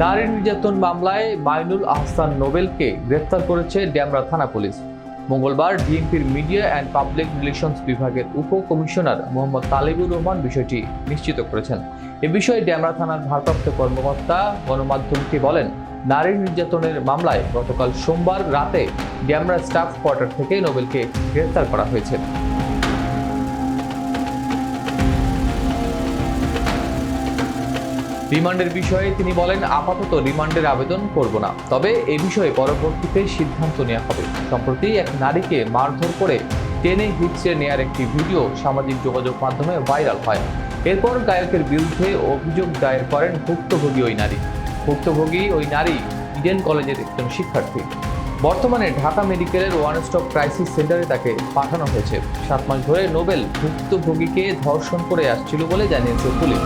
নারী নির্যাতন মামলায় মাইনুল আহসান নোবেলকে গ্রেফতার করেছে ড্যামরা থানা পুলিশ। মঙ্গলবার ডিএমপির মিডিয়া অ্যান্ড পাবলিক রিলেশনস বিভাগের উপ কমিশনার মোহাম্মদ তালিবুর রহমান বিষয়টি নিশ্চিত করেছেন। এ বিষয়ে ড্যামরা থানার ভারপ্রাপ্ত কর্মকর্তা গণমাধ্যমকে বলেন, নারী নির্যাতনের মামলায় গতকাল সোমবার রাতে ড্যামরা স্টাফ কোয়ার্টার থেকে নোবেলকে গ্রেফতার করা হয়েছে। রিমান্ডের বিষয়ে তিনি বলেন, আপাতত রিমান্ডের আবেদন করব না। তবে এ বিষয়ে পরবর্তীতে সিদ্ধান্ত নেওয়া হবে। সম্প্রতি এক নারীকে মারধর করে টেনে হিচড়ে নেয়ার একটি ভিডিও সামাজিক যোগাযোগ মাধ্যমে ভাইরাল হয়। এরপর গায়কের বিরুদ্ধে অভিযোগ দায়ের করেন ভুক্তভোগী ওই নারী। ভুক্তভোগী ওই নারী ইডেন কলেজের একজন শিক্ষার্থী। বর্তমানে ঢাকা মেডিকেলের ওয়ান স্টপ ক্রাইসিস সেন্টারে তাকে পাঠানো হয়েছে। সাত মাস ধরে নোবেল ভুক্তভোগীকে ধর্ষণ করে আসছিল বলে জানিয়েছে পুলিশ।